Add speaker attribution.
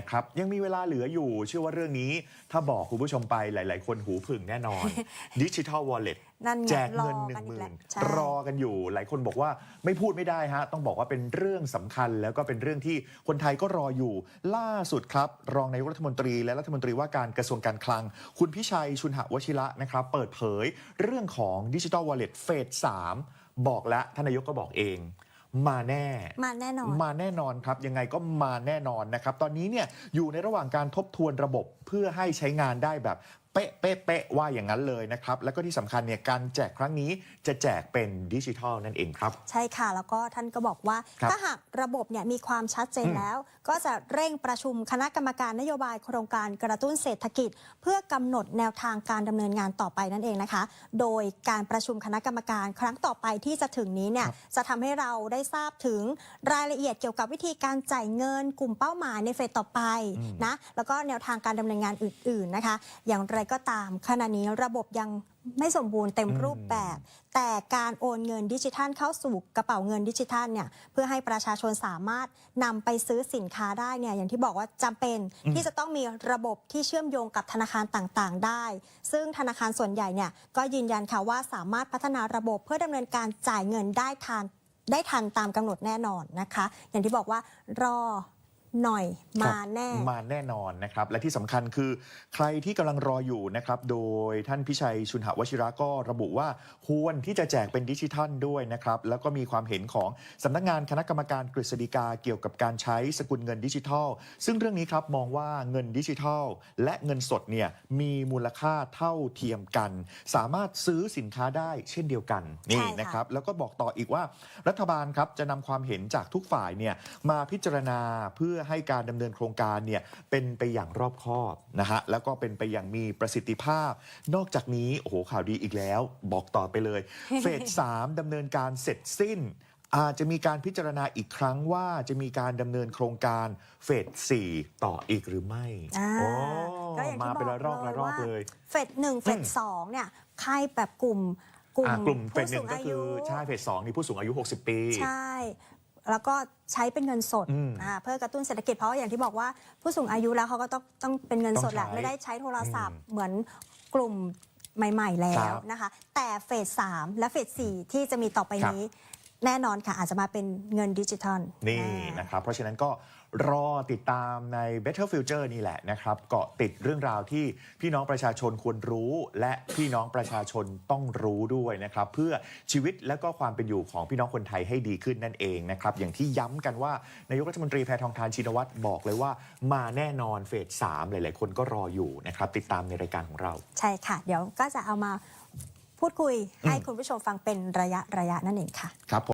Speaker 1: นะครับ ยังมีเวลาเหลืออยู่ เชื่อว่าเรื่องนี้ ถ้าบอกคุณผู้ชมไปหลาย ๆ คนหูผึ่งแน่นอนดิจิทัลวอลเล็ต
Speaker 2: นั่นไง
Speaker 1: แจกเงิน
Speaker 2: รอ
Speaker 1: หนึ่
Speaker 2: กัน
Speaker 1: ง
Speaker 2: อี
Speaker 1: ห
Speaker 2: ก
Speaker 1: มื่
Speaker 2: แล้ว
Speaker 1: น
Speaker 2: ใช่
Speaker 1: รอกันอยู่ หลายคนบอกว่าไม่พูดไม่ได้ฮะ ต้องบอกว่าเป็นเรื่องสำคัญ แล้วก็เป็นเรื่องที่คนไทยก็รออยู่ ล่าสุดครับ รองนายกรัฐมนตรี และรัฐมนตรีว่าการกระทรวงการคลัง คุณพิชัยชุนหวชิระนะครับ เปิดเผย เรื่องของดิจิทัลวอลเล็ตเฟส3บอกแล้วท่านนายกก็บอกเอง มาแน่
Speaker 2: มาแน่นอน
Speaker 1: มาแน่นอนครับ ยังไงก็มาแน่นอนนะครับ ตอนนี้เนี่ยอยู่ในระหว่างการทบทวนระบบเพื่อให้ใช้งานได้แบบ เป๊ะเป๊ะเป๊ะว่าอย่างนั้นเลยนะครับ แล้วก็ที่สำคัญเนี่ยการแจกครั้งนี้จะแจกเป็นดิจิทัลนั่นเองครับ
Speaker 2: ใช่ค่ะ แล้วก็ท่านก็บอกว่า
Speaker 1: ครับ
Speaker 2: ถ้าหากระบบเนี่ยมีความชัดเจน
Speaker 1: อืม
Speaker 2: แล้ว ก็จะเร่งประชุมคณะกรรมการนโยบายโครงการกระตุ้นเศรษฐกิจ เพื่อกำหนดแนวทางการดำเนินงานต่อไปนั่นเองนะคะ โดยการประชุมคณะกรรมการครั้งต่อไปที่จะถึงนี้เนี่ยจะทำให้เราได้ทราบถึงรายละเอียดเกี่ยวกับวิธีการจ่ายเงิน กลุ่มเป้าหมายในเฟสต่อไปนะแล้วก็แนวทางการดำเนินงานอื่น ๆนะคะ อย่างไรก็ตาม ขณะนี้ระบบยังไม่สมบูรณ์เต็มรูปแบบ แต่การโอนเงินดิจิทัลเข้าสู่กระเป๋าเงินดิจิทัลเนี่ยเพื่อให้ประชาชนสามารถนำไปซื้อสินค้าได้เนี่ยอย่างที่บอกว่าจำเป็นที่จะต้องมีระบบที่เชื่อมโยงกับธนาคารต่างๆ ได้ ซึ่งธนาคารส่วนใหญ่เนี่ยก็ยืนยันค่ะว่าสามารถพัฒนาระบบเพื่อดำเนินการจ่ายเงินได้ทันได้ทันตามกำหนดแน่นอนนะคะ อย่างที่บอกว่ารอ หน่อยมาแน่
Speaker 1: มาแน่นอนนะครับ และที่สำคัญคือใครที่กำลังรออยู่นะครับ โดยท่านพิชัยชุนหวชิระก็ระบุว่าควรที่จะแจกเป็นดิจิทัลด้วยนะครับ แล้วก็มีความเห็นของสำนักงานคณะกรรมการกฤษฎีกาเกี่ยวกับการใช้สกุลเงินดิจิทัล ซึ่งเรื่องนี้ครับมองว่าเงินดิจิทัล และเงินสดเนี่ยมีมูลค่าเท่าเทียมกัน สามารถซื้อสินค้าได้เช่นเดียวกันนี่
Speaker 2: ใช่ค่ะ
Speaker 1: นะครับ แล้วก็บอกต่ออีกว่ารัฐบาลครับจะนำความเห็นจากทุกฝ่ายเนี่ยมาพิจารณาเพื่อให้การดำเนินโครงการเนี่ยเป็นไปอย่างรอบคอบนะฮะแล้วก็เป็นไปอย่างมีประสิทธิภาพ นอกจากนี้โอ้โหข่าวดีอีกแล้ว บอกต่อไปเลย เฟสสามดำเนินการเสร็จสิ้นอาจจะมีการพิจารณาอีกครั้งว่าจะมีการดำเนินโครงการเฟสสี่ต่ออีกหรือไม่
Speaker 2: อ่า
Speaker 1: โอ้
Speaker 2: ก็อย่าง
Speaker 1: มา
Speaker 2: ที่บ
Speaker 1: เป็น
Speaker 2: อก
Speaker 1: ระลอก
Speaker 2: เล
Speaker 1: ระ
Speaker 2: ย
Speaker 1: ลอก
Speaker 2: ว่า
Speaker 1: เลย
Speaker 2: เฟสหนึ่งเฟสสองเนี่ยใครแบบกลุ่มกลุ่ม
Speaker 1: อ่ากลุ่มเฟสหนึ่งก็
Speaker 2: ผู้สู
Speaker 1: คือ
Speaker 2: อายุ
Speaker 1: ใช่เฟสสองนี่ผู้สูงอายุ 60 ปี
Speaker 2: ใช่ แล้วก็ใช้เป็นเงินสด
Speaker 1: อืม
Speaker 2: อ่าเพื่อกระตุ้นเศรษฐกิจเพราะว่าอย่างที่บอกว่าผู้สูงอายุแล้วเขาก็ต้องต้องเป็นเงินสดแหละ
Speaker 1: ต้องใช้
Speaker 2: ไม่ได้ใช้โทรศัพท์
Speaker 1: อืม
Speaker 2: เหมือนกลุ่มใหม่ ๆ แล้
Speaker 1: ครั
Speaker 2: ว
Speaker 1: บ
Speaker 2: นะคะ แต่เฟสสามและเฟสสี่ที่จะมีต่อไป
Speaker 1: ครับ
Speaker 2: นี้ แน่นอนค่ะอาจจะมาเป็นเงินดิจิทัล
Speaker 1: นี่
Speaker 2: อ่า
Speaker 1: นะครับเพราะฉะนั้นก็รอติดตามใน Better Future นี่แหละนะครับ เกาะติดเรื่องราวที่พี่น้องประชาชนควรรู้ และพี่น้องประชาชนต้องรู้ด้วยนะครับ เพื่อชีวิตและก็ความเป็นอยู่ของพี่น้องคนไทยให้ดีขึ้นนั่นเองนะครับ อย่างที่ย้ำกันว่านายกรัฐมนตรีแพทองทานชินวัตรบอกเลยว่า มาแน่นอนเฟสสามหลาย ๆ คนก็รออยู่นะครับ ติดตามในรายการของเรา
Speaker 2: ใช่ค่ะ เดี๋ยวก็จะเอามาพูดคุยให้คุณผู้ชมฟังเป็นระยะระยะนั่นเองค่ะ
Speaker 1: ครับผม